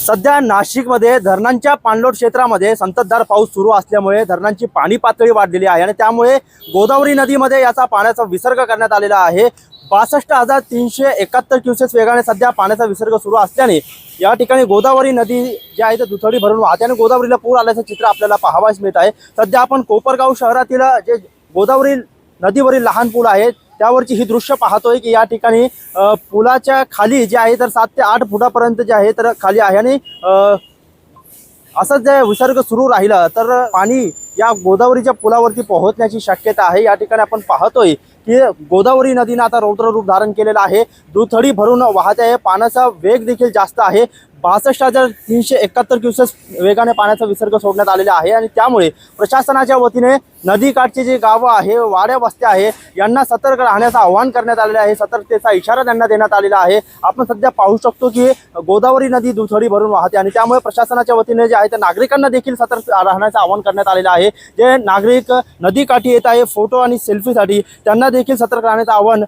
सध्या नाशिकमध्ये धरणांच्या पाणलोट क्षेत्रामध्ये संततधार पाऊस सुरू असल्यामुळे धरणांची पाणी पातळी वाढलेली आहे आणि त्यामुळे गोदावरी नदीमध्ये याचा पाण्याचा विसर्ग करण्यात आलेला आहे. बासष्ट हजार तीनशे एकाहत्तर क्युसेस वेगाने सध्या पाण्याचा विसर्ग सुरू असल्याने या ठिकाणी गोदावरी नदी जी आहे ती दुथडी भरून वाहते आणि गोदावरीला पूर आल्याचं चित्र आपल्याला पाहावयास मिळत आहे. सध्या आपण कोपरगाव शहरातील जे गोदावरी नदीवरील लहान पूल आहेत त्यावरची ही दृश्य पाहतोय की या ठिकाणी पुलाच्या खाली जे आहे तर सात ते आठ फुटापर्यंत जे आहे तर खाली आहे आणि असंच जे विसर्ग सुरू राहिला तर पाणी या गोदावरीच्या पुलावरती पोहोचण्याची शक्यता आहे. या ठिकाणी आपण पाहतोय की गोदावरी नदीनं आता रौद्र रूप धारण केलेलं आहे. दुथडी भरून वाहते आहे. पाण्याचा वेग देखील जास्त आहे. बासष्ट हजार तीनशे एकाहत्तर क्युसेस वेगाने पाण्याचा विसर्ग सोडण्यात आलेला आहे आणि त्यामुळे प्रशासनाच्या वतीने नदीकाठचे जे गावं आहे वाड्या वस्त्या आहे यांना सतर्क राहण्याचं आवाहन करण्यात आलेलं आहे. सतर्कतेचा इशारा त्यांना देण्यात आलेला आहे. आपण सध्या पाहू शकतो की गोदावरी नदी दुथडी भरून वाहते आणि त्यामुळे प्रशासनाच्या वतीने जे आहे ते नागरिकांना देखील सतर्क राहण्याचं आवाहन करण्यात आलेलं आहे. जे नागरिक नदीकाठी येत आहे फोटो आणि सेल्फीसाठी त्यांना देखील सतर्क राहण्याचं आवाहन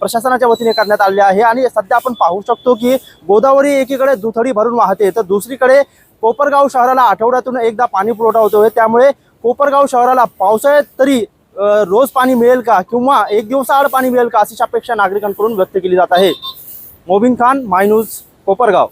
प्रशासनाच्या वतीने करण्यात आले आहे. आणि सध्या आपण पाहू शकतो की गोदावरी एकीकडे दुथडी भरून वाहते. तर दुसरीकडे कोपरगाव शहराला आठवड्यातून एकदा पाणी पुरवठा होतोय त्यामुळे कोपरगाव शहराला पावसाळ्यात तरी रोज पाणी मिळेल का किंवा एक दिवसाआड पाणी मिळेल का अशी अपेक्षा नागरिकांकडून व्यक्त केली जात आहे. Mobin Khan my news Kopargaon.